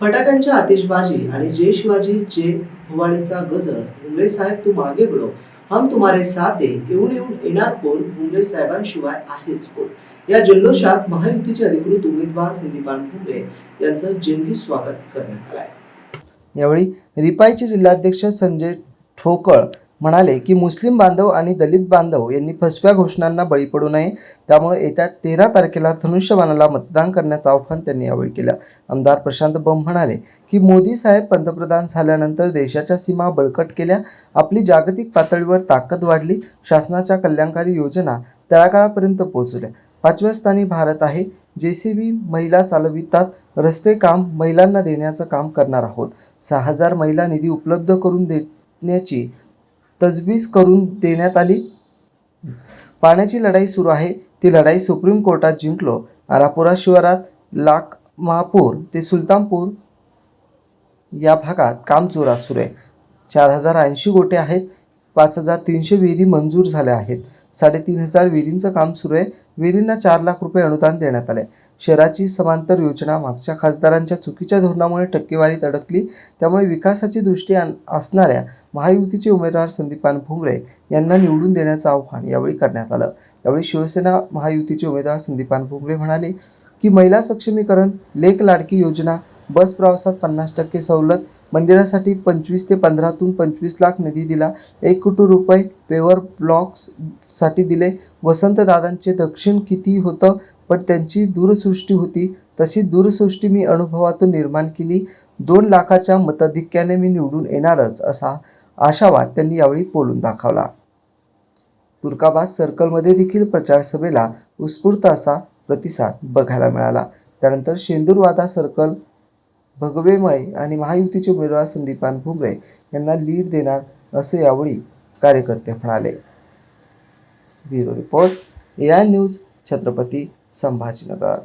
फटाक्यांच्या आतिषबाजी आणि जय शिवाजी जय भुवाणीचा गजर भुमरे साहेब तू मागे बडो हम तुम्हारे साथ दे येऊन येऊन येणार कोण? भुमरे साहेबांशिवाय आहेच कोण? या जल्लोषात महायुतीचे अधिकृत उमेदवार संदीपान भुमरे यांचं जंगी स्वागत करण्यात आलं आहे यावेळी रिपाईचे जिल्हाध्यक्ष संजय ठोकळ म्हणाले की मुस्लिम बांधव आणि दलित बांधव यांनी फसव्या घोषणांना बळी पडू नये. त्यामुळे येत्या तेरा तारखेला धनुष्यबाणाला मतदान करण्याचं आवाहन त्यांनी यावेळी केलं. आमदार प्रशांत बंब म्हणाले की मोदी साहेब पंतप्रधान झाल्यानंतर देशाच्या सीमा बळकट केल्या. आपली जागतिक पातळीवर ताकद वाढली. शासनाच्या कल्याणकारी योजना तळागाळापर्यंत पोहोचवल्या पाचव्या स्थानी भारत आहे. जे सी बी महिला चालवितात. रस्ते काम महिलांना देण्याचं काम करणार आहोत. सहा हजार महिला निधी उपलब्ध करून देण्याची तजवीज करून देण्यात आली. पाण्याची लढाई सुरू आहे. ती लढाई सुप्रीम कोर्टात जिंकलो. आरापुरा शिवारात लाख महापूर ते सुलतानपूर या भागात काम जोरात सुरू आहे. चार हजार ऐंशी गोटे आहेत. पाच हजार तीनशे विहिरी मंजूर झाल्या आहेत. साडेतीन हजार विहिरींचं काम सुरू आहे. विहिरींना चार लाख रुपये अनुदान देण्यात आले शहराची समांतर योजना मागच्या खासदारांच्या चुकीच्या धोरणामुळे टक्केवारीत अडकली त्यामुळे विकासाची दृष्टी असणाऱ्या महायुतीचे उमेदवार संदीपान भुमरे यांना निवडून देण्याचं आव्हान यावेळी करण्यात आलं. यावेळी शिवसेना महायुतीचे उमेदवार संदीपान भुमरे म्हणाले की महिला सक्षमीकरण लेख लाडकी योजना बस प्रवासात पन्नास टक्के सवलत. मंदिरासाठी पंचवीस ते पंधरातून पंचवीस लाख निधी दिला. एक कोटी रुपये पेवर ब्लॉक्ससाठी दिले. वसंतदादांचे दक्षिण किती होतं? पण त्यांची दूरसृष्टी होती. तशी दूरसृष्टी मी अनुभवातून निर्माण केली. दोन लाखाच्या मताधिक्याने मी निवडून येणारच असा आशावाद त्यांनी यावेळी बोलून दाखवला. तुर्काबाद सर्कलमध्ये देखील प्रचार सभेला उत्स्फूर्त असा प्रतिसाद बघायला मिळाला. त्यानंतर शेंदूरवादा सर्कल भगवेमय आणि महायुतीचे उमेदवार संदीपान भुमरे यांना लीड देणार असे यावेळी कार्यकर्ते म्हणाले. ब्युरो रिपोर्ट या न्यूज छत्रपती संभाजीनगर.